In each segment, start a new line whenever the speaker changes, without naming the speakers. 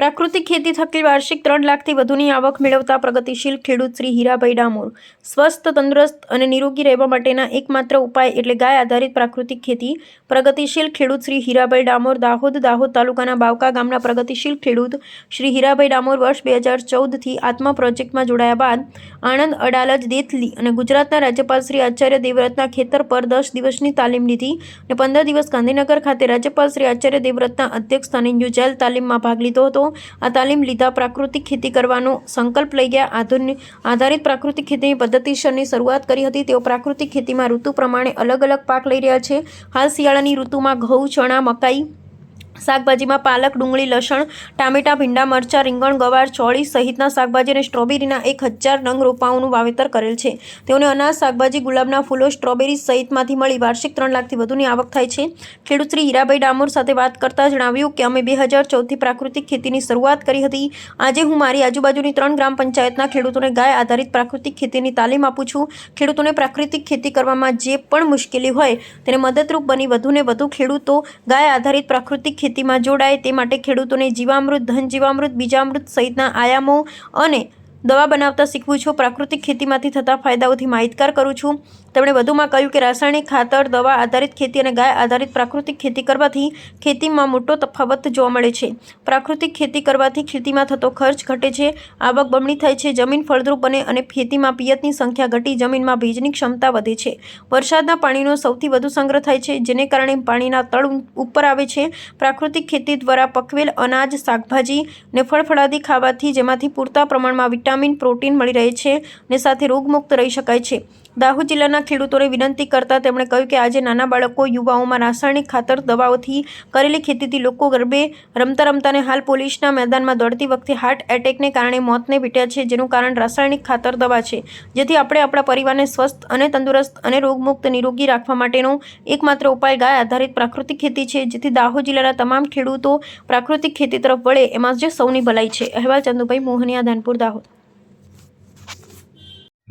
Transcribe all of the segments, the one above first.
પ્રાકૃતિક ખેતી થકી વાર્ષિક ત્રણ લાખથી વધુની આવક મેળવતા પ્રગતિશીલ ખેડૂત શ્રી હીરાભાઈ ડામોર. સ્વસ્થ, તંદુરસ્ત અને નિરોગી રહેવા માટેના એકમાત્ર ઉપાય એટલે ગાય આધારિત પ્રાકૃતિક ખેતી. પ્રગતિશીલ ખેડૂત શ્રી હીરાભાઈ ડામોર દાહોદ દાહોદ તાલુકાના બાવકા ગામના પ્રગતિશીલ ખેડૂત શ્રી હીરાભાઈ ડામોર વર્ષ બે હજાર ચૌદથી આત્મા પ્રોજેક્ટમાં જોડાયા બાદ આણંદ, અડાલજ, દેથલી અને ગુજરાતના રાજ્યપાલ શ્રી આચાર્ય દેવવ્રતના ખેતર પર દસ દિવસની તાલીમ લીધી અને પંદર દિવસ ગાંધીનગર ખાતે રાજ્યપાલ શ્રી આચાર્ય દેવવ્રતના અધ્યક્ષ સ્થાને યોજાયેલ તાલીમમાં ભાગ લીધો હતો. આ તાલીમ લીધા પ્રાકૃતિક ખેતી કરવાનો સંકલ્પ લઈ ગયા. આધુનિક આધારિત પ્રાકૃતિક ખેતીની પદ્ધતિસરની શરૂઆત કરી હતી. તેઓ પ્રાકૃતિક ખેતીમાં ઋતુ પ્રમાણે અલગ અલગ પાક લઈ રહ્યા છે. હાલ શિયાળાની ઋતુમાં ઘઉં, ચણા, મકાઈ શાકભાજીમાં પાલક, ડુંગળી, લસણ, ટામેટાં, ભીંડા, મરચાં, રીંગણ, ગવાર, ચોળી સહિતના શાકભાજી અને સ્ટ્રોબેરીના એક હજાર નંગ રોપાઓનું વાવેતર કરેલ છે. તેઓને અનાજ, શાકભાજી, ગુલાબના ફૂલો, સ્ટ્રોબેરી સહિતમાંથી મળી વાર્ષિક ત્રણ લાખથી વધુની આવક થાય છે. ખેડૂત શ્રી હીરાભાઈ ડામોર સાથે વાત કરતા જણાવ્યું કે અમે બે હજાર ચૌદથી પ્રાકૃતિક ખેતીની શરૂઆત કરી હતી. આજે હું મારી આજુબાજુની ત્રણ ગ્રામ પંચાયતના ખેડૂતોને ગાય આધારિત પ્રાકૃતિક ખેતીની તાલીમ આપું છું. ખેડૂતોને પ્રાકૃતિક ખેતી કરવામાં જે પણ મુશ્કેલી હોય, તેને મદદરૂપ બની વધુને વધુ ખેડૂતો ગાય આધારિત પ્રાકૃતિક ખેતીમાં જોડાય તે માટે ખેડૂતોને જીવામૃત, ધન જીવામૃત, બીજામૃત સહિતના આયામો અને દવા બનાવતા શીખવું છું. પ્રાકૃતિક ખેતીમાંથી થતા ફાયદાઓથી માહિતગાર કરું છું. તેમણે વધુમાં કહ્યું કે રાસાયણિક ખાતર, દવા આધારિત ખેતી અને ગાય આધારિત પ્રાકૃતિક ખેતી કરવાથી ખેતીમાં મોટો તફાવત જોવા મળે છે. પ્રાકૃતિક ખેતી કરવાથી ખેતીમાં થતો ખર્ચ ઘટે છે, આવક બમણી થાય છે, જમીન ફળદ્રુપ બને અને ખેતીમાં પિયતની સંખ્યા ઘટી, જમીનમાં ભેજની ક્ષમતા વધે છે. વરસાદના પાણીનો સૌથી વધુ સંગ્રહ થાય છે, જેને કારણે પાણીના તળ ઉપર આવે છે. પ્રાકૃતિક ખેતી દ્વારા પકવેલ અનાજ, શાકભાજી ને ફળફળાદી ખાવાથી જેમાંથી પૂરતા પ્રમાણમાં વિટામિન, પ્રોટીન મળી રહે છે ને સાથે રોગમુક્ત રહી શકાય છે. દાહોદ જિલ્લાના ખેડૂતોને વિનંતી કરતા તેમણે કહ્યું કે આજે નાના બાળકો, યુવાઓમાં રાસાયણિક ખાતર દવાઓથી કરેલી ખેતીથી લોકો ગરબે રમતા રમતા ને હાલ પોલીસના મેદાનમાં દોડતી વખતે હાર્ટ એટેકને કારણે મોતને ભેટ્યા છે, જેનું કારણ રાસાયણિક ખાતર દવા છે. જેથી આપણે આપણા પરિવારને સ્વસ્થ અને તંદુરસ્ત અને રોગમુક્ત નિરોગી રાખવા માટેનો એકમાત્ર ઉપાય ગાય આધારિત પ્રાકૃતિક ખેતી છે, જેથી દાહોદ જિલ્લાના તમામ ખેડૂતો પ્રાકૃતિક ખેતી તરફ વળે. એમાં જે સૌની ભલાઈ છે. અહેવાલ ચંદુભાઈ મોહનિયા, ધાનપુર, દાહોદ.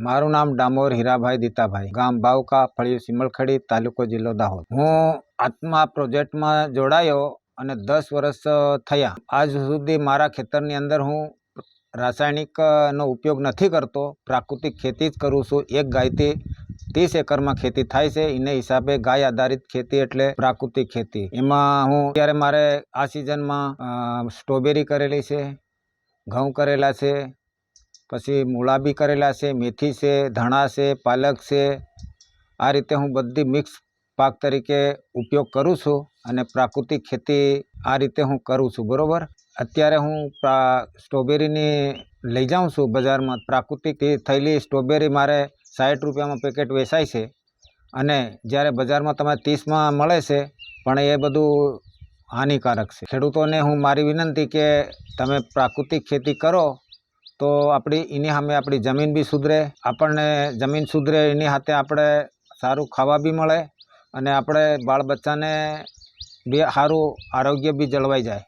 મારું નામ ડામોર હીરાભાઈ દીતાભાઈ, ગામ બાવકા, ફળિયું સિમલખડી, તાલુકો જિલ્લો દાહોદ. હું આત્મા પ્રોજેક્ટમાં જોડાયો અને દસ વર્ષ થયા. આજ સુધી મારા ખેતરની અંદર હું રાસાયણિકનો ઉપયોગ નથી કરતો, પ્રાકૃતિક ખેતી જ કરું છું. એક ગાયથી ત્રીસ એકરમાં ખેતી થાય છે. એને હિસાબે ગાય આધારિત ખેતી એટલે પ્રાકૃતિક ખેતી. એમાં હું અત્યારે મારે આ સિઝનમાં સ્ટ્રોબેરી કરેલી છે, ઘઉં કરેલા છે પછી મૂળા બી કરેલા છે, મેથી છે, ધાણા છે, પાલક છે. આ રીતે હું બધી મિક્સ પાક તરીકે ઉપયોગ કરું છું અને પ્રાકૃતિક ખેતી આ રીતે હું કરું છું, બરાબર? અત્યારે હું સ્ટ્રોબેરીની લઈ જાઉં છું બજારમાં. પ્રાકૃતિક થયેલી સ્ટ્રોબેરી મારે સાઠ રૂપિયામાં પેકેટ વેચાય છે અને જ્યારે બજારમાં તમે ત્રીસમાં મળે છે, પણ એ બધું હાનિકારક છે. ખેડૂતોને હું મારી વિનંતી કે તમે પ્રાકૃતિક ખેતી કરો તો આપણી, એની સામે આપણી જમીન બી સુધરે. આપણને જમીન સુધરે, એની સાથે આપણે સારું ખાવા બી મળે અને આપણે બાળ બચ્ચાને બી સારું આરોગ્ય બી જળવાઈ જાય.